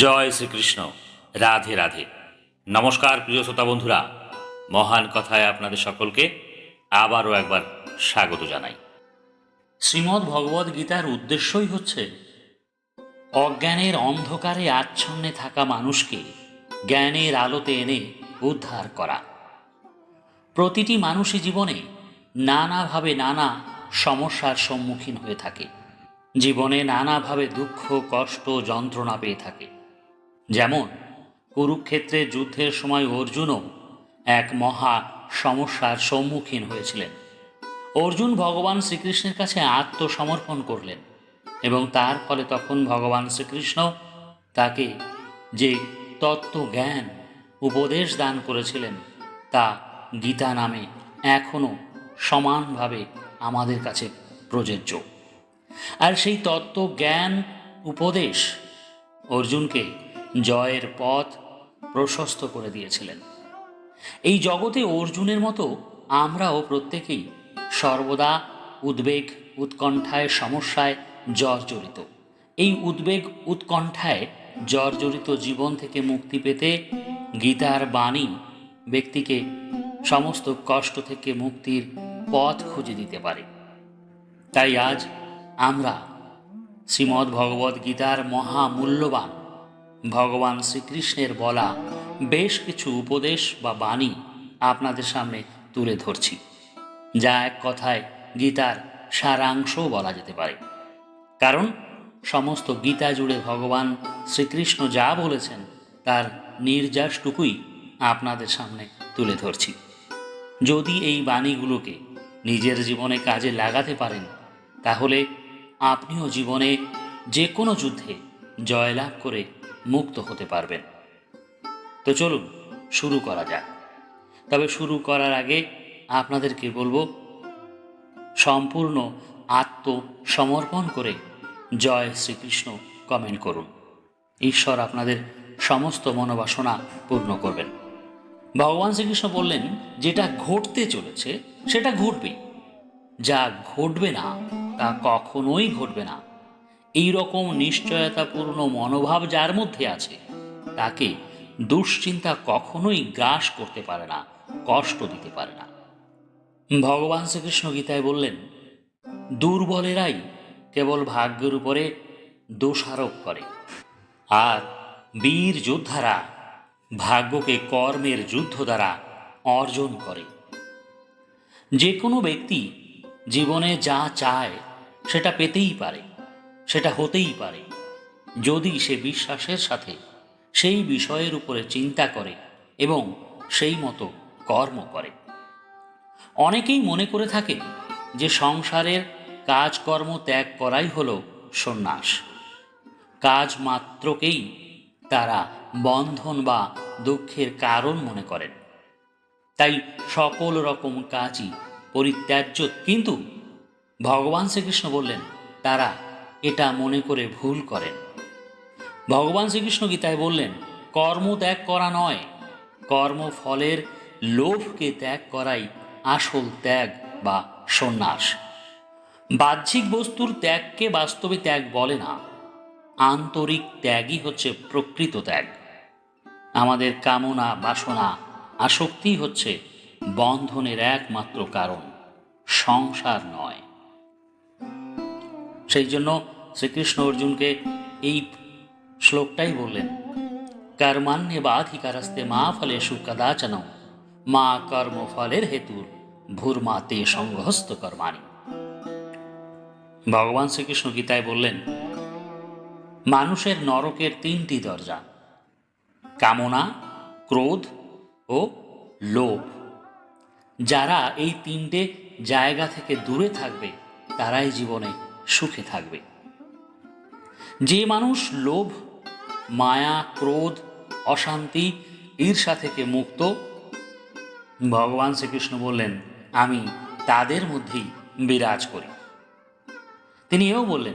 জয় শ্রীকৃষ্ণ। রাধে রাধে। নমস্কার, প্রিয় শ্রোতা বন্ধুরা। মহান কথায় আপনাদের সকলকে আবারও একবার স্বাগত জানাই। শ্রীমদ্ ভগবদ গীতার উদ্দেশ্যই হচ্ছে, অজ্ঞানের অন্ধকারে আচ্ছন্নে থাকা মানুষকে জ্ঞানের আলোতে এনে উদ্ধার করা। প্রতিটি মানুষই জীবনে নানাভাবে নানা সমস্যার সম্মুখীন হয়ে থাকে। জীবনে নানাভাবে দুঃখ, কষ্ট, যন্ত্রণা পেয়ে থাকে। যেমন কুরুক্ষেত্রের যুদ্ধের সময় অর্জুনও এক মহা সমস্যার সম্মুখীন হয়েছিলেন। অর্জুন ভগবান শ্রীকৃষ্ণের কাছে আত্মসমর্পণ করলেন এবং তার ফলে তখন ভগবান শ্রীকৃষ্ণ তাকে যে তত্ত্ব জ্ঞান উপদেশ দান করেছিলেন, তা গীতা নামে এখনও সমানভাবে আমাদের কাছে প্রযোজ্য। আর সেই তত্ত্ব জ্ঞান উপদেশ অর্জুনকে জয়ের পথ প্রশস্ত করে দিয়েছিলেন। এই জগতে অর্জুনের মতো আমরাও প্রত্যেকেই সর্বদা উদ্বেগ উৎকণ্ঠায় সমস্যায় জর্জরিত। এই উদ্বেগ উৎকণ্ঠায় জর্জরিত জীবন থেকে মুক্তি পেতে গীতার বাণী ব্যক্তিকে সমস্ত কষ্ট থেকে মুক্তির পথ খুঁজে দিতে পারে। তাই আজ আমরা শ্রীমদ্ ভগবদ গীতার মহামূল্যবান ভগবান শ্রীকৃষ্ণের বলা বেশ কিছু উপদেশ বা বাণী আপনাদের সামনে তুলে ধরছি। যা এক কথায় গীতার সারাংশও বলা যেতে পারে। কারণ সমস্ত গীতা জুড়ে ভগবান শ্রীকৃষ্ণ যা বলেছেন, তার নির্যাসটুকুই আপনাদের সামনে তুলে ধরছি। যদি এই বাণীগুলোকে নিজের জীবনে কাজে লাগাতে পারেন, তাহলে আপনিও জীবনে যে কোনো যুদ্ধে জয়লাভ করে মুক্ত হতে পারবেন। তো চলুন, শুরু করা যাক। তবে শুরু করার আগে আপনাদেরকে বলব, সম্পূর্ণ আত্মসমর্পণ করে জয় শ্রীকৃষ্ণ কমেন্ট করুন। ঈশ্বর আপনাদের সমস্ত মনোবাসনা পূর্ণ করবেন। ভগবান শ্রীকৃষ্ণ বললেন, যেটা ঘটতে চলেছে, সেটা ঘটবে যা ঘটবে না, তা কখনোই ঘটবে না। এই রকম নিশ্চয়তাপূর্ণ মনোভাব যার মধ্যে আছে, তাকে দুশ্চিন্তা কখনোই গ্রাস করতে পারে না, কষ্ট দিতে পারে না। ভগবান শ্রীকৃষ্ণ গীতায় বললেন, দুর্বলেরাই কেবল ভাগ্যের উপরে দোষারোপ করে, আর বীর যোদ্ধারা ভাগ্যকে কর্মের যুদ্ধ দ্বারা অর্জন করে। যে কোনো ব্যক্তি জীবনে যা চায় সেটা পেতেই পারে সেটা হতেই পারে। যদি সে বিশ্বাসের সাথে সেই বিষয়ের উপরে চিন্তা করে এবং সেই মতো কর্ম করে। অনেকেই মনে করে থাকে যে সংসারের কাজকর্ম ত্যাগ করাই হল সন্ন্যাস। কাজ মাত্রকেই তারা বন্ধন বা দুঃখের কারণ মনে করেন। তাই সকল রকম কাজই পরিত্যাজ্য, কিন্তু ভগবান শ্রীকৃষ্ণ বললেন, তারা এটা মনে করে ভুল করেন। ভগবান শ্রীকৃষ্ণ গীতায় বললেন, কর্ম ত্যাগ করা নয় কর্মফলের লোভকে ত্যাগ করাই আসল ত্যাগ বা সন্ন্যাস। বাহ্যিক বস্তুর ত্যাগকে বাস্তবে ত্যাগ বলে না, আন্তরিক ত্যাগই হচ্ছে প্রকৃত ত্যাগ। আমাদের কামনা, বাসনা আসক্তি হচ্ছে বন্ধনের একমাত্র কারণ, সংসার নয়। সেই জন্য শ্রীকৃষ্ণ অর্জুনকে এই শ্লোকটাই বললেন কর্মান্যে বাধিকারস্তে মা ফলেষু কদাচন মা কর্মফলের হেতুর ভূর্মা তে সংহস্ত কর্মাণী। ভগবান শ্রীকৃষ্ণ গীতায় বললেন, মানুষের নরকের তিনটি দরজা, কামনা, ক্রোধ ও লোভ। যারা এই তিনটে জায়গা থেকে দূরে থাকবে, তারাই জীবনে সুখে থাকবে। যে মানুষ লোভ, মায়া, ক্রোধ, অশান্তি, ঈর্ষা থেকে মুক্ত, ভগবান শ্রীকৃষ্ণ বললেন, আমি তাদের মধ্যেই বিরাজ করি। তিনি এও বললেন,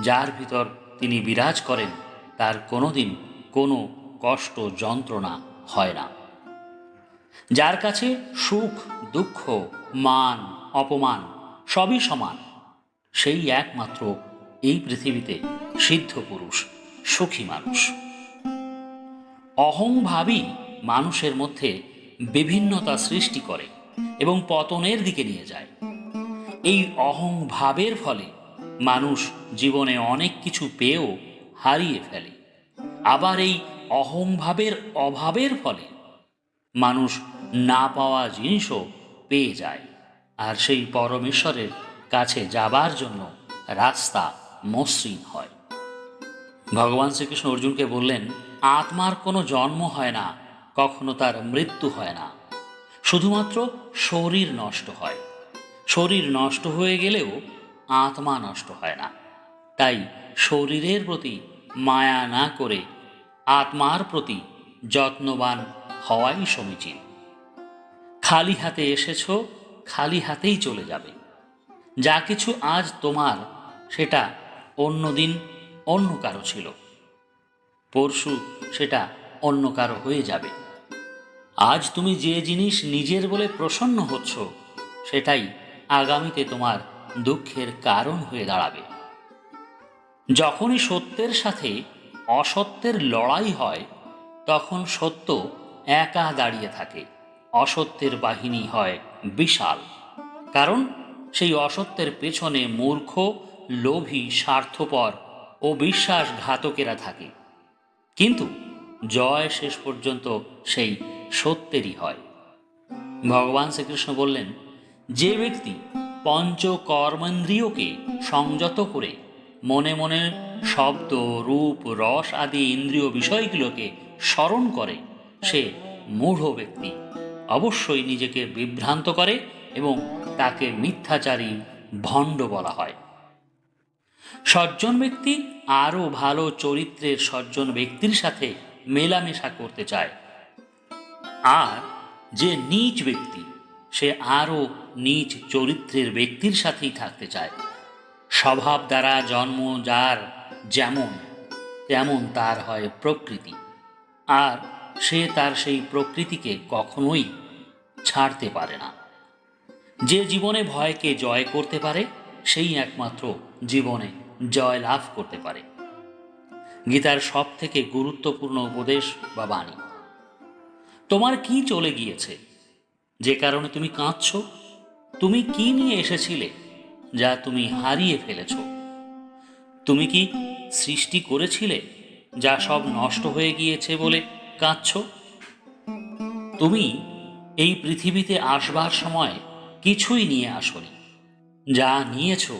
যার ভিতর তিনি বিরাজ করেন, তার কোনোদিন কোনো কষ্ট, যন্ত্রণা হয় না। যার কাছে সুখ, দুঃখ, মান, অপমান সবই সমান সেই একমাত্র এই পৃথিবীতে সিদ্ধ পুরুষ, সুখী মানুষ। অহংভাবই মানুষের মধ্যে বিভিন্নতা সৃষ্টি করে এবং পতনের দিকে নিয়ে যায়। এই অহংভাবের ফলে মানুষ জীবনে অনেক কিছু পেয়েও হারিয়ে ফেলে। আবার এই অহংভাবের অভাবের ফলে মানুষ না পাওয়া জিনিসও পেয়ে যায়। আর সেই পরমেশ্বরের কাছে যাবার জন্য রাস্তা মসৃণ হয়। ভগবান শ্রীকৃষ্ণ অর্জুনকে বললেন, আত্মার কোনো জন্ম হয় না, কখনো তার মৃত্যু হয় না। শুধুমাত্র শরীর নষ্ট হয়। শরীর নষ্ট হয়ে গেলেও আত্মা নষ্ট হয় না। তাই শরীরের প্রতি মায়া না করে আত্মার প্রতি যত্নবান হওয়াই সমীচীন। খালি হাতে এসেছ, খালি হাতেই চলে যাবে। যা কিছু আজ তোমার, সেটা অন্য দিন অন্য কারও ছিল। পরশু সেটা অন্য কারও হয়ে যাবে। আজ তুমি যে জিনিস নিজের বলে প্রসন্ন হচ্ছ, সেটাই আগামীতে তোমার দুঃখের কারণ হয়ে দাঁড়াবে। যখনই সত্যের সাথে অসত্যের লড়াই হয়, তখন সত্য একা দাঁড়িয়ে থাকে। অসত্যের বাহিনী হয় বিশাল। কারণ সেই অসত্যের পেছনে মূর্খ, লোভী, স্বার্থপর ও বিশ্বাসঘাতকেরা থাকে। কিন্তু জয় শেষ পর্যন্ত সেই সত্যেরই হয়। ভগবান শ্রীকৃষ্ণ বললেন, যে ব্যক্তি পঞ্চ কর্মেন্দ্রিয়কে সংযত করে মনে মনে শব্দ, রূপ, রস আদি ইন্দ্রিয় বিষয়গুলোকে স্মরণ করে, সে মূঢ় ব্যক্তি। অবশ্যই নিজেকে বিভ্রান্ত করে এবং তাকে মিথ্যাচারী ভণ্ড বলা হয়। সজ্জন ব্যক্তি আরও ভালো চরিত্রের সজ্জন ব্যক্তির সাথে মেলামেশা করতে চায়। আর যে নীচ ব্যক্তি, সে আরও নীচ চরিত্রের ব্যক্তির সাথেই থাকতে চায়। স্বভাব দ্বারা জন্ম যার যেমন, তেমন তার হয় প্রকৃতি। আর সে তার সেই প্রকৃতিকে কখনোই ছাড়তে পারে না। যে জীবনে ভয়কে জয় করতে পারে, সেই একমাত্র জীবনে জয় লাভ করতে পারে। গীতার সব থেকে গুরুত্বপূর্ণ উপদেশ বা বাণী। তোমার কি চলে গিয়েছে? যে কারণে তুমি কাঁদছ? তুমি কি নিয়ে এসেছিলে যা তুমি হারিয়ে ফেলেছ? তুমি কি সৃষ্টি করেছিলে যা সব নষ্ট হয়ে গিয়েছে বলে কাঁদছ? তুমি এই পৃথিবীতে আসবার সময় কিছুই নিয়ে আসনি। যা নিয়েছ,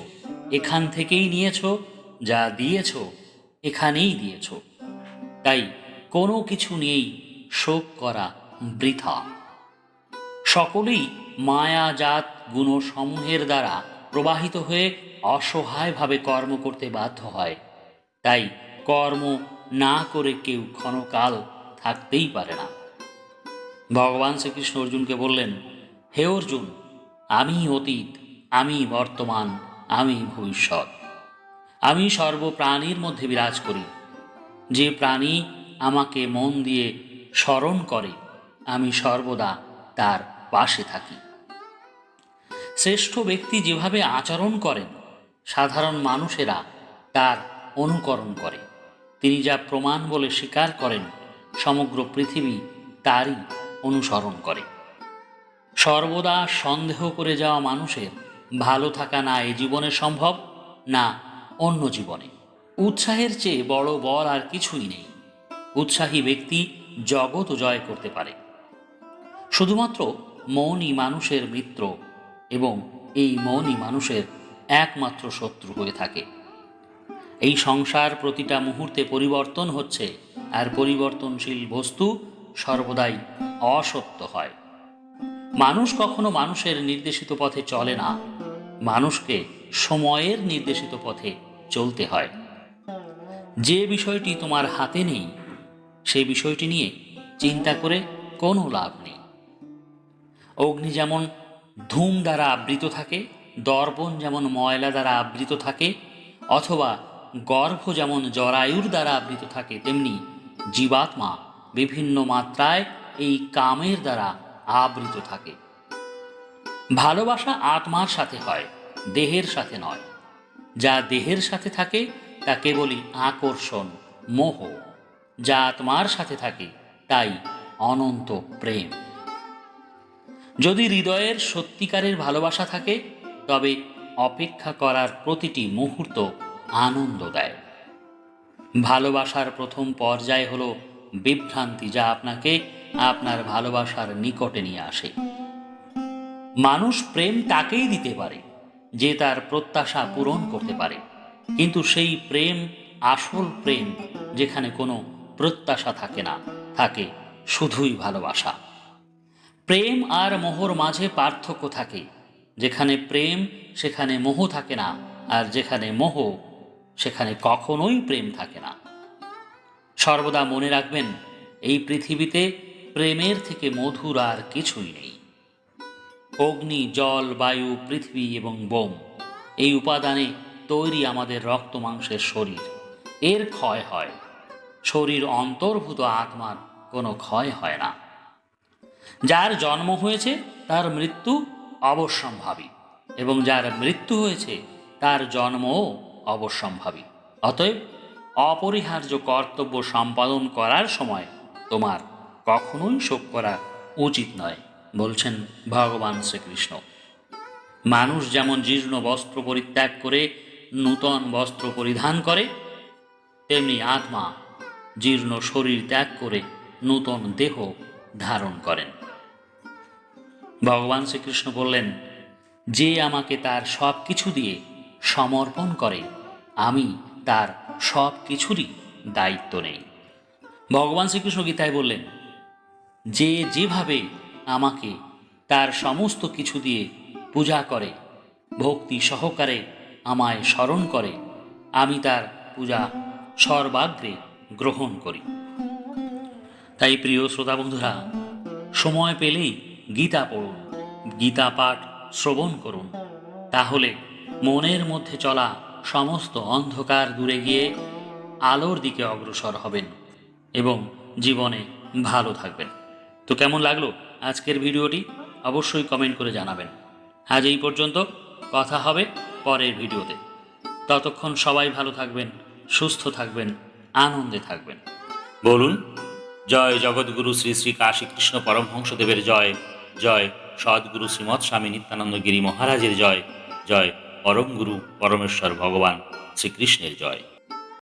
এখান থেকেই নিয়েছ, যা দিয়েছ, এখানেই দিয়েছ। তাই কোনো কিছু নিয়েই শোক করা বৃথা। সকলেই মায়াজাত গুণসমূহের দ্বারা প্রবাহিত হয়ে অসহায়ভাবে কর্ম করতে বাধ্য হয়। তাই কর্ম না করে কেউ ক্ষণকাল থাকতেই পারে না। ভগবান শ্রীকৃষ্ণ অর্জুনকে বললেন, হে অর্জুন আমি অতীত, আমি বর্তমান, আমি ভবিষ্যৎ। আমি সর্বপ্রাণীর মধ্যে বিরাজ করি। যে প্রাণী আমাকে মন দিয়ে স্মরণ করে, আমি সর্বদা তার পাশে থাকি। শ্রেষ্ঠ ব্যক্তি যেভাবে আচরণ করেন, সাধারণ মানুষেরা তার অনুকরণ করে। তিনি যা প্রমাণ বলে স্বীকার করেন, সমগ্র পৃথিবী তারই অনুসরণ করে। সর্বদা সন্দেহ করে যাওয়া মানুষের ভালো থাকা না এ জীবনে সম্ভব, না অন্য জীবনে। উৎসাহের চেয়ে বড় বল আর কিছুই নেই। উৎসাহী ব্যক্তি জগৎ জয় করতে পারে। শুধুমাত্র মৌনই মানুষের মিত্র এবং এই মৌনই মানুষের একমাত্র শত্রু হয়ে থাকে। এই সংসার প্রতিটা মুহূর্তে পরিবর্তন হচ্ছে আর পরিবর্তনশীল বস্তু সর্বদাই অসত্য হয়। মানুষ কখনো মানুষের নির্দেশিত পথে চলে না। মানুষকে সময়ের নির্দেশিত পথে চলতে হয়। যে বিষয়টি তোমার হাতে নেই সেই বিষয়টি নিয়ে চিন্তা করে কোনো লাভ নেই। অগ্নি যেমন ধূম দ্বারা আবৃত থাকে, দর্পণ যেমন ময়লা দ্বারা আবৃত থাকে, অথবা গর্ভ যেমন জরায়ুর দ্বারা আবৃত থাকে, তেমনি জীবাত্মা বিভিন্ন মাত্রায় এই কামের দ্বারা আবৃত থাকে। ভালোবাসা আত্মার সাথে হয়, দেহের সাথে নয়। যা দেহের সাথে থাকে, তা কেবলই আকর্ষণ, মোহ। যা আত্মার সাথে থাকে, তাই অনন্ত প্রেম। যদি হৃদয়ের সত্যিকারের ভালোবাসা থাকে, তবে অপেক্ষা করার প্রতিটি মুহূর্ত আনন্দ দেয়। ভালোবাসার প্রথম পর্যায় হলো বিভ্রান্তি, যা আপনাকে আপনার ভালোবাসার নিকটে নিয়ে আসে। মানুষ প্রেম তাকেই দিতে পারে, যে তার প্রত্যাশা পূরণ করতে পারে। কিন্তু সেই প্রেম, আসল প্রেম, যেখানে কোনো প্রত্যাশা থাকে না, থাকে শুধুই ভালোবাসা। প্রেম আর মোহর মাঝে পার্থক্য থাকে, যেখানে প্রেম, সেখানে মোহ থাকে না, আর যেখানে মোহ, সেখানে কখনোই প্রেম থাকে না। সর্বদা মনে রাখবেন, এই পৃথিবীতে প্রেমের থেকে মধুর আর কিছুই নেই। অগ্নি, জল, বায়ু, পৃথিবী এবং বোম, এই উপাদানে তৈরি আমাদের রক্ত মাংসের শরীর। এর ক্ষয় হয়। শরীর অন্তর্ভূত আত্মার কোনো ক্ষয় হয় না। যার জন্ম হয়েছে, তার মৃত্যু অবশ্যম্ভাবী এবং যার মৃত্যু হয়েছে, তার জন্মও অবশ্যম্ভাবী। অতএব অপরিহার্য কর্তব্য সম্পাদন করার সময় তোমার কখনোই শোক করা উচিত নয়, বলছেন ভগবান শ্রীকৃষ্ণ। মানুষ যেমন জীর্ণ বস্ত্র পরিত্যাগ করে, নূতন বস্ত্র পরিধান করে, তেমনি আত্মা জীর্ণ শরীর ত্যাগ করে, নূতন দেহ ধারণ করেন। ভগবান শ্রীকৃষ্ণ বললেন, যে আমাকে তার সব কিছু দিয়ে সমর্পণ করে, আমি তার সব কিছুরই দায়িত্ব নেই। ভগবান শ্রীকৃষ্ণ গীতায় বললেন যে যেভাবে আমাকে তার সমস্ত কিছু দিয়ে পূজা করে, ভক্তি সহকারে আমায় স্মরণ করে, আমি তার পূজা সর্বাগ্রে গ্রহণ করি। তাই প্রিয় শ্রোতা বন্ধুরা, সময় পেলেই গীতা পড়ুন, গীতা পাঠ শ্রবণ করুন, তাহলে মনের মধ্যে চলা সমস্ত অন্ধকার দূরে গিয়ে আলোর দিকে অগ্রসর হবেন এবং জীবনে ভালো থাকবেন। তো কেমন লাগল আজকের ভিডিওটি? অবশ্যই কমেন্ট করে জানাবেন। আজ এই পর্যন্ত কথা হবে পরের ভিডিওতে। ততক্ষণ সবাই ভালো থাকবেন, সুস্থ থাকবেন, আনন্দে থাকবেন। বলুন, জয় জগৎগুরু শ্রী শ্রী কাশী কৃষ্ণ পরমহংসদেবের জয় জয় সদ্গুরু শ্রীমৎ স্বামী নিত্যানন্দ গিরি মহারাজের জয় জয় পরম গুরু পরমেশ্বর ভগবান শ্রীকৃষ্ণের জয়।